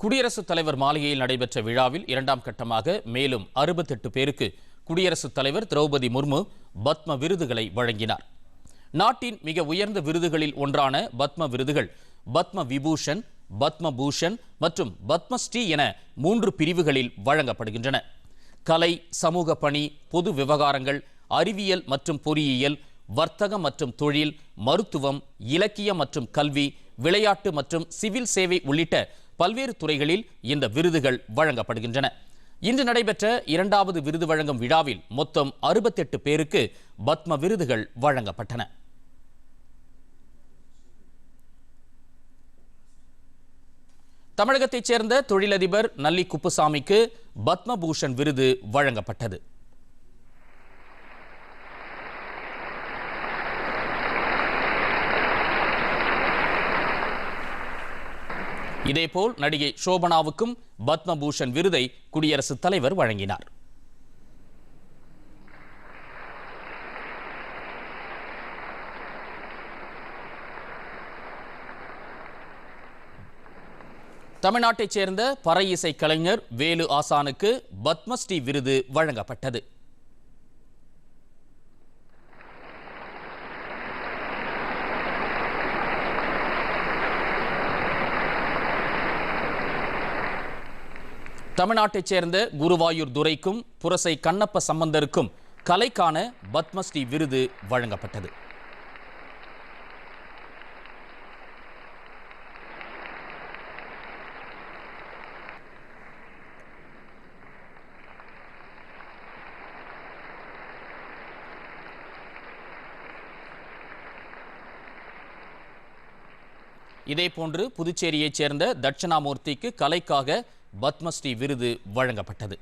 குடியரசுத் தலைவர் மாளிகையில் நடைபெற்ற விழாவில் இரண்டாம் கட்டமாக மேலும் அறுபத்தெட்டு பேருக்கு குடியரசுத் தலைவர் திரௌபதி முர்மு பத்ம விருதுகளை வழங்கினார். நாட்டின் மிக உயர்ந்த விருதுகளில் ஒன்றான பத்ம விருதுகள் பத்ம விபூஷன் பத்ம பூஷன் மற்றும் பத்மஸ்ரீ என மூன்று பிரிவுகளில் வழங்கப்படுகின்றன. கலை சமூக பணி பொது விவகாரங்கள் அறிவியல் மற்றும் பொறியியல் வர்த்தகம் மற்றும் தொழில் மருத்துவம் இலக்கியம் மற்றும் கல்வி விளையாட்டு மற்றும் சிவில் சேவை உள்ளிட்ட பல்வேறு துறைகளில் இந்த விருதுகள் வழங்கப்படுகின்றன. இன்று நடைபெற்ற இரண்டாவது விருது வழங்கும் விழாவில் மொத்தம் அறுபத்தெட்டு பேருக்கு பத்ம விருதுகள் வழங்கப்பட்டன. தமிழகத்தைச் சேர்ந்த தொழிலதிபர் நல்லி குப்புசாமிக்கு பத்மபூஷன் விருது வழங்கப்பட்டது. இதேபோல் நடிகை சோபனாவுக்கும் பத்மபூஷன் விருதை குடியரசுத் தலைவர் வழங்கினார். தமிழ்நாட்டைச் சேர்ந்த பறை இசை கலைஞர் வேலு ஆசானுக்கு பத்மஸ்ரீ விருது வழங்கப்பட்டது. தமிழ்நாட்டைச் சேர்ந்த குருவாயூர் துரைக்கும் புரசை கண்ணப்ப சம்பந்தருக்கும் கலைக்கான பத்மஸ்ரீ விருது வழங்கப்பட்டது. இதேபோன்று புதுச்சேரியைச் சேர்ந்த தட்சிணாமூர்த்திக்கு கலைக்காக பத்மஸ்ரீ விருது வழங்கப்பட்டது.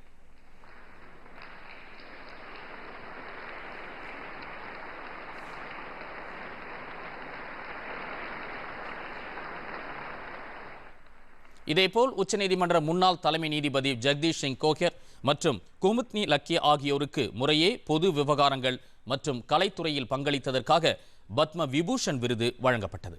இதேபோல் உச்சநீதிமன்ற முன்னாள் தலைமை நீதிபதி ஜெகதீஷ் சிங் கோகர் மற்றும் குமுத்னி லக்கிய ஆகியோருக்கு முறையே பொது விவகாரங்கள் மற்றும் கலைத்துறையில் பங்களித்ததற்காக பத்ம விபூஷன் விருது வழங்கப்பட்டது.